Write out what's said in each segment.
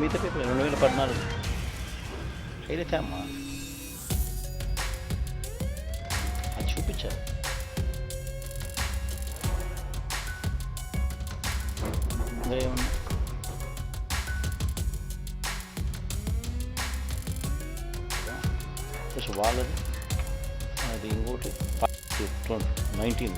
మిగతా పేపర్ రెండు వేల పద్నాలుగు. ఏదైతే అమ్మా అది చూపించారు. ఇంకా ఏమన్నా? వాళ్ళది. అది ఇంకోటి. Nineteen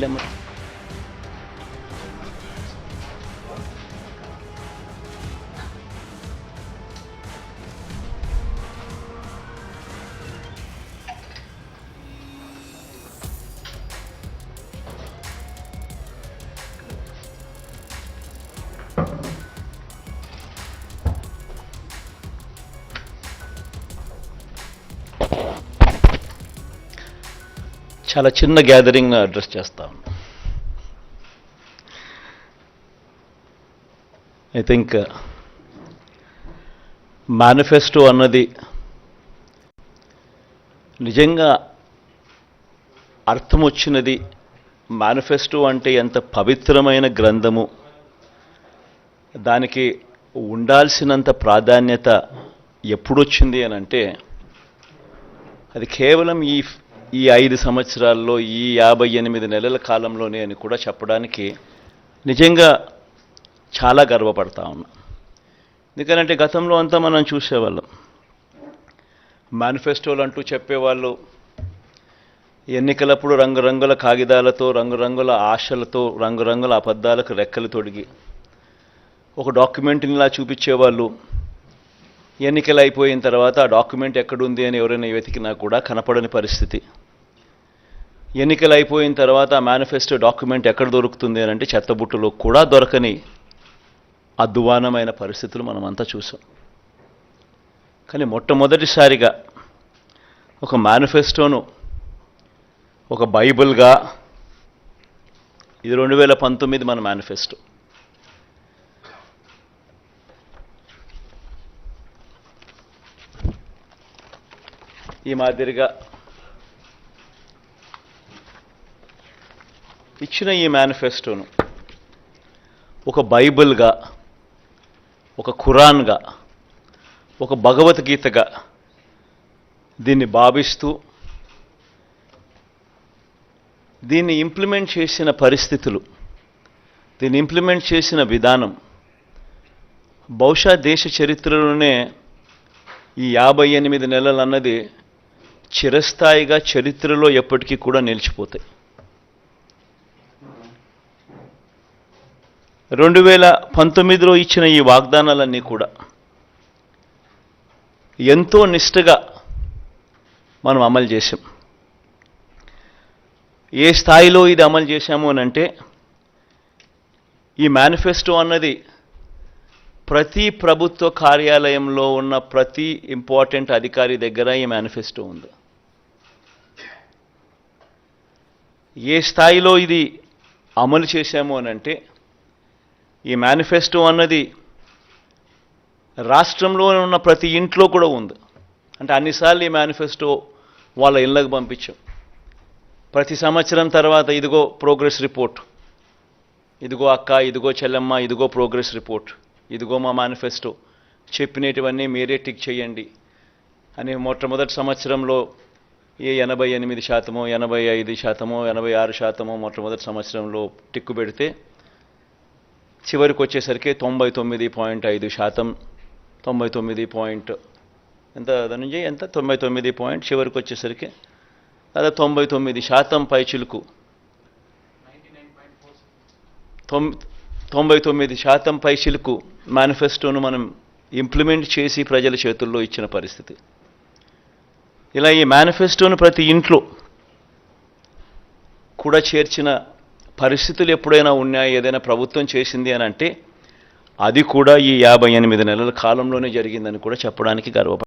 la mort. చాలా చిన్న గ్యాదరింగ్ అడ్రస్ చేస్తా ఉన్నా. ఐ థింక్ మేనిఫెస్టో అన్నది నిజంగా అర్థం వచ్చినది మేనిఫెస్టో అంటే ఎంత పవిత్రమైన గ్రంథము. దానికి ఉండాల్సినంత ప్రాధాన్యత ఎప్పుడొచ్చింది అని అంటే అది కేవలం ఈ ఈ ఐదు సంవత్సరాల్లో ఈ యాభై ఎనిమిది నెలల కాలంలోనే అని కూడా చెప్పడానికి నిజంగా చాలా గర్వపడతా ఉన్నా. ఎందుకంటే గతంలో అంతా మనం చూసేవాళ్ళం. మేనిఫెస్టోలు అంటూ చెప్పేవాళ్ళు ఎన్నికలప్పుడు రంగురంగుల కాగితాలతో రంగురంగుల ఆశలతో రంగురంగుల అబద్ధాలకు రెక్కలు తొడిగి ఒక డాక్యుమెంట్నిలా చూపించేవాళ్ళు. ఎన్నికలు అయిపోయిన తర్వాత ఆ డాక్యుమెంట్ ఎక్కడుంది అని ఎవరైనా వెతికినా కూడా కనపడని పరిస్థితి. ఎన్నికలు అయిపోయిన తర్వాత ఆ మేనిఫెస్టో డాక్యుమెంట్ ఎక్కడ దొరుకుతుంది అని అంటే చెత్తబుట్టలో కూడా దొరకని అద్వానమైన పరిస్థితులు మనం అంతా చూసాం. కానీ మొట్టమొదటిసారిగా ఒక మేనిఫెస్టోను ఒక బైబిల్గా ఇది రెండు వేల పంతొమ్మిది మన మేనిఫెస్టో. ఈ మాదిరిగా ఇచ్చిన ఈ మేనిఫెస్టోను ఒక బైబిల్గా ఒక ఖురాన్గా ఒక భగవద్గీతగా దీన్ని భావిస్తూ దీన్ని ఇంప్లిమెంట్ చేసిన పరిస్థితులు దీన్ని ఇంప్లిమెంట్ చేసిన విధానం బహుశా దేశ చరిత్రలోనే ఈ యాభై ఎనిమిది నెలలు అన్నది చిరస్థాయిగా చరిత్రలో ఎప్పటికీ కూడా నిలిచిపోతాయి. రెండు వేల పంతొమ్మిదిలో ఇచ్చిన ఈ వాగ్దానాలన్నీ కూడా ఎంతో నిష్ఠగా మనం అమలు చేసాం ఏ స్థాయిలో ఇది అమలు చేశాము అని అంటే ఈ మేనిఫెస్టో అన్నది ప్రతి ప్రభుత్వ కార్యాలయంలో ఉన్న ప్రతి ఇంపార్టెంట్ అధికారి దగ్గర ఈ మేనిఫెస్టో ఉంది. ఏ స్థాయిలో ఇది అమలు చేశాము అని అంటే ఈ మేనిఫెస్టో అన్నది రాష్ట్రంలో ఉన్న ప్రతి ఇంట్లో కూడా ఉంది. అంటే అన్నిసార్లు ఈ మేనిఫెస్టో వాళ్ళ ఇళ్ళకు పంపించాం. ప్రతి సంవత్సరం తర్వాత ఇదిగో ప్రోగ్రెస్ రిపోర్ట్ ఇదిగో అక్క ఇదిగో చెల్లెమ్మ ఇదిగో ప్రోగ్రెస్ రిపోర్ట్ ఇదిగో మా మేనిఫెస్టో చెప్పినటువన్నీ మీరే టిక్ చేయండి. అని మొట్టమొదటి సంవత్సరంలో ఏ ఎనభై ఎనిమిది శాతమో ఎనభై ఐదు శాతమో ఎనభై ఆరు శాతమో మొట్టమొదటి సంవత్సరంలో టిక్కు పెడితే చివరికి వచ్చేసరికి తొంభై తొమ్మిది పాయింట్ ఐదు శాతం. తొంభై తొమ్మిది పాయింట్ ఎంత ధనంజయ్? ఎంత? తొంభై తొమ్మిది పాయింట్ చివరికి వచ్చేసరికి అదే తొంభై తొమ్మిది శాతం పైచిలుకు తొమ్ తొంభై తొమ్మిది శాతం పైచిలుకు మేనిఫెస్టోను మనం ఇంప్లిమెంట్ చేసి ప్రజల చేతుల్లో ఇచ్చిన పరిస్థితి. ఇలా ఈ మేనిఫెస్టోను ప్రతి ఇంట్లో కూడా చేర్చిన పరిస్థితులు ఎప్పుడైనా ఉన్నాయా? ఏదైనా ప్రభుత్వం చేసింది అని అంటే అది కూడా ఈ యాభై ఎనిమిది నెలల కాలంలోనే జరిగిందని కూడా చెప్పడానికి గర్వపడ